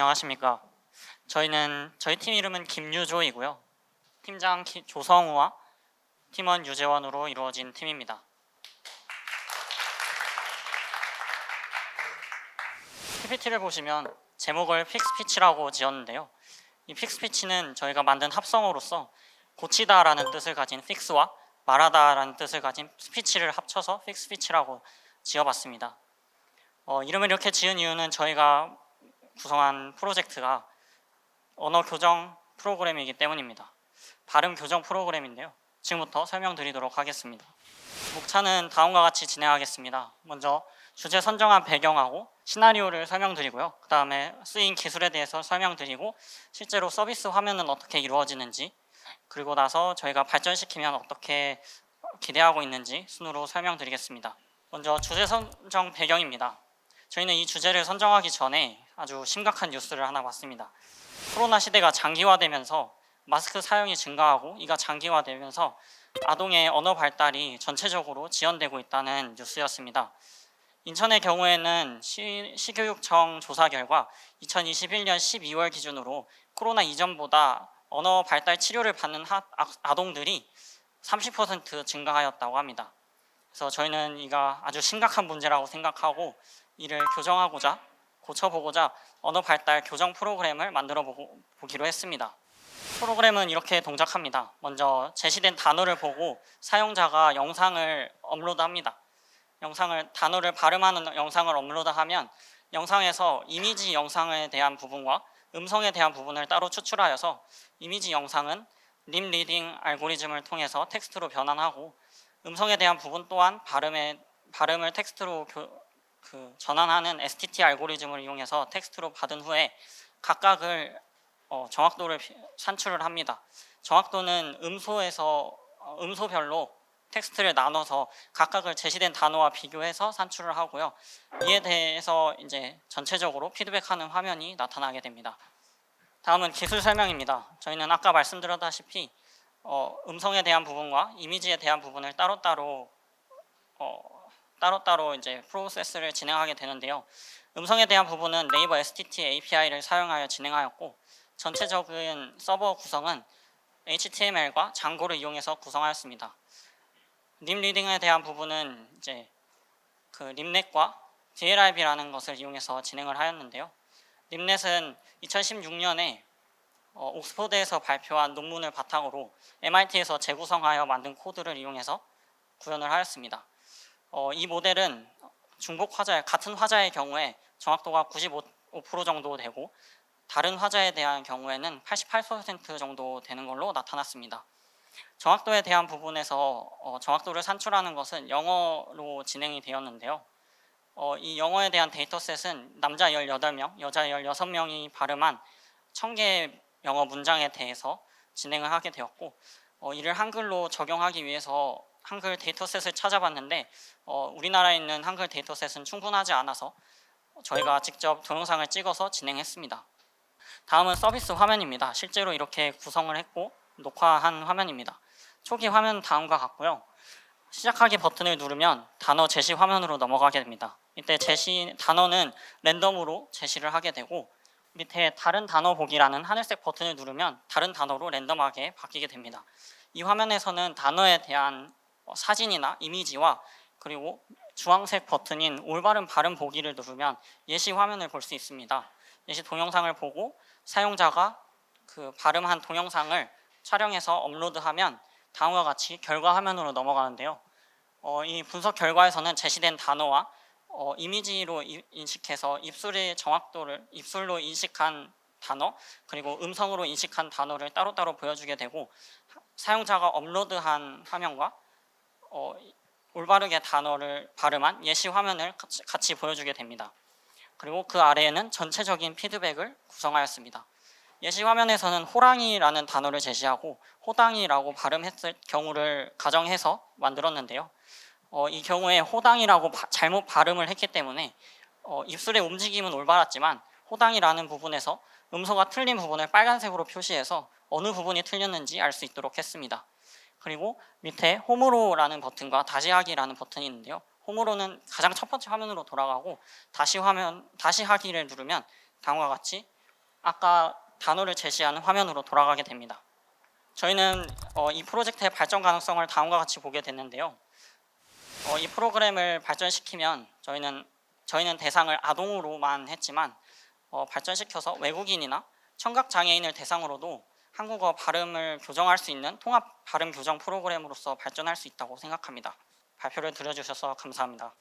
안녕하십니까. 저희는 저희 팀 이름은 김유조이고요. 팀장 키- 조성우와 팀원 유재원으로 이루어진 팀입니다. PPT를 보시면 제목을 픽스피치라고 지었는데요. 이 픽스피치는 저희가 만든 합성어로서 고치다라는 뜻을 가진 픽스와 말하다라는 뜻을 가진 스피치를 합쳐서 픽스피치라고 지어봤습니다. 어, 이름을 이렇게 지은 이유는 저희가 구성한 프로젝트가 언어 교정 프로그램이기 때문입니다. 발음 교정 프로그램인데요. 지금부터 설명드리도록 하겠습니다. 목차는 다음과 같이 진행하겠습니다. 먼저 주제 선정한 배경하고 시나리오를 설명드리고요. 그 다음에 쓰인 기술에 대해서 설명드리고 실제로 서비스 화면은 어떻게 이루어지는지 그리고 나서 저희가 발전시키면 어떻게 기대하고 있는지 순으로 설명드리겠습니다. 먼저 주제 선정 배경입니다. 저희는 이 주제를 선정하기 전에 아주 심각한 뉴스를 하나 봤습니다. 코로나 시대가 장기화되면서 마스크 사용이 증가하고 이가 장기화되면서 아동의 언어 발달이 전체적으로 지연되고 있다는 뉴스였습니다. 인천의 경우에는 시, 시교육청 조사 결과 2021년 12월 기준으로 코로나 이전보다 언어 발달 치료를 받는 하, 아- 아동들이 30% 증가하였다고 합니다. 그래서 저희는 이가 아주 심각한 문제라고 생각하고 이를 교정하고자 고쳐보고자 언어 발달 교정 프로그램을 만들어 보기로 했습니다. 프로그램은 이렇게 동작합니다. 먼저 제시된 단어를 보고 사용자가 영상을 업로드합니다. 영상을 단어를 발음하는 영상을 업로드하면 영상에서 이미지 영상에 대한 부분과 음성에 대한 부분을 따로 추출하여서 이미지 영상은 림 리딩 알고리즘을 통해서 텍스트로 변환하고 음성에 대한 부분 또한 발음의 발음을 텍스트로 교- 그 전환하는 STT 알고리즘을 이용해서 텍스트로 받은 후에 각각을 어, 정확도를 피- 산출을 합니다. 정확도는 음소에서 어, 음소별로 텍스트를 나눠서 각각을 제시된 단어와 비교해서 산출을 하고요. 이에 대해서 이제 전체적으로 피드백하는 화면이 나타나게 됩니다. 다음은 기술 설명입니다. 저희는 아까 말씀드렸다시피 어, 음성에 대한 부분과 이미지에 대한 부분을 따로따로 어, 따로따로 이제 프로세스를 진행하게 되는데요. 음성에 대한 부분은 네이버 STT API를 사용하여 진행하였고 전체적인 서버 구성은 HTML과 장고를 이용해서 구성하였습니다. 림 리딩에 대한 부분은 이제 그 림넷과 DLRB라는 것을 이용해서 진행을 하였는데요. 림넷은 2016년에 어, 옥스퍼드에서 발표한 논문을 바탕으로 MIT에서 재구성하여 만든 코드를 이용해서 구현을 하였습니다. 어, 이 모델은 중복 화자 같은 화자의 경우에 정확도가 95% 정도 되고 다른 화자에 대한 경우에는 88% 정도 되는 걸로 나타났습니다. 정확도에 대한 부분에서 어, 정확도를 산출하는 것은 영어로 진행이 되었는데요. 어, 이 영어에 대한 데이터셋은 남자 18명, 여자 16명이 발음한 1000개의 영어 문장에 대해서 진행을 하게 되었고 어, 이를 한글로 적용하기 위해서 한글 데이터셋을 찾아봤는데 어, 우리나라에 있는 한글 데이터셋은 충분하지 않아서 저희가 직접 동영상을 찍어서 진행했습니다. 다음은 서비스 화면입니다. 실제로 이렇게 구성을 했고 녹화한 화면입니다. 초기 화면은 다음과 같고요. 시작하기 버튼을 누르면 단어 제시 화면으로 넘어가게 됩니다. 이때 제시 단어는 랜덤으로 제시를 하게 되고 밑에 다른 단어 보기라는 하늘색 버튼을 누르면 다른 단어로 랜덤하게 바뀌게 됩니다. 이 화면에서는 단어에 대한 어, 사진이나 이미지와 그리고 주황색 버튼인 올바른 발음 보기를 누르면 예시 화면을 볼 수 있습니다. 예시 동영상을 보고 사용자가 그 발음한 동영상을 촬영해서 업로드하면 다음과 같이 결과 화면으로 넘어가는데요. 어, 이 분석 결과에서는 제시된 단어와 어, 이미지로 이- 인식해서 입술의 정확도를 입술로 인식한 단어 그리고 음성으로 인식한 단어를 따로따로 보여주게 되고 하- 사용자가 업로드한 화면과 어, 이- 올바르게 단어를 발음한 예시 화면을 같이, 같이 보여주게 됩니다. 그리고 그 아래에는 전체적인 피드백을 구성하였습니다. 예시 화면에서는 호랑이라는 단어를 제시하고 호당이라고 발음했을 경우를 가정해서 만들었는데요. 어, 이 경우에 호당이라고 바- 잘못 발음을 했기 때문에 어, 입술의 움직임은 올바랐지만 호당이라는 부분에서 음소가 틀린 부분을 빨간색으로 표시해서 어느 부분이 틀렸는지 알 수 있도록 했습니다. 그리고 밑에 홈으로라는 버튼과 다시 하기라는 버튼이 있는데요. 홈으로는 가장 첫 번째 화면으로 돌아가고 다시 화면 다시 하기를 누르면 다음과 같이 아까 단어를 제시한 화면으로 돌아가게 됩니다. 저희는 어, 이 프로젝트의 발전 가능성을 다음과 같이 보게 됐는데요. 어, 이 프로그램을 발전시키면 저희는 저희는 대상을 아동으로만 했지만 어, 발전시켜서 외국인이나 청각 장애인을 대상으로도 한국어 발음을 교정할 수 있는 통합 발음 교정 프로그램으로서 발전할 수 있다고 생각합니다. 발표를 들어주셔서 감사합니다.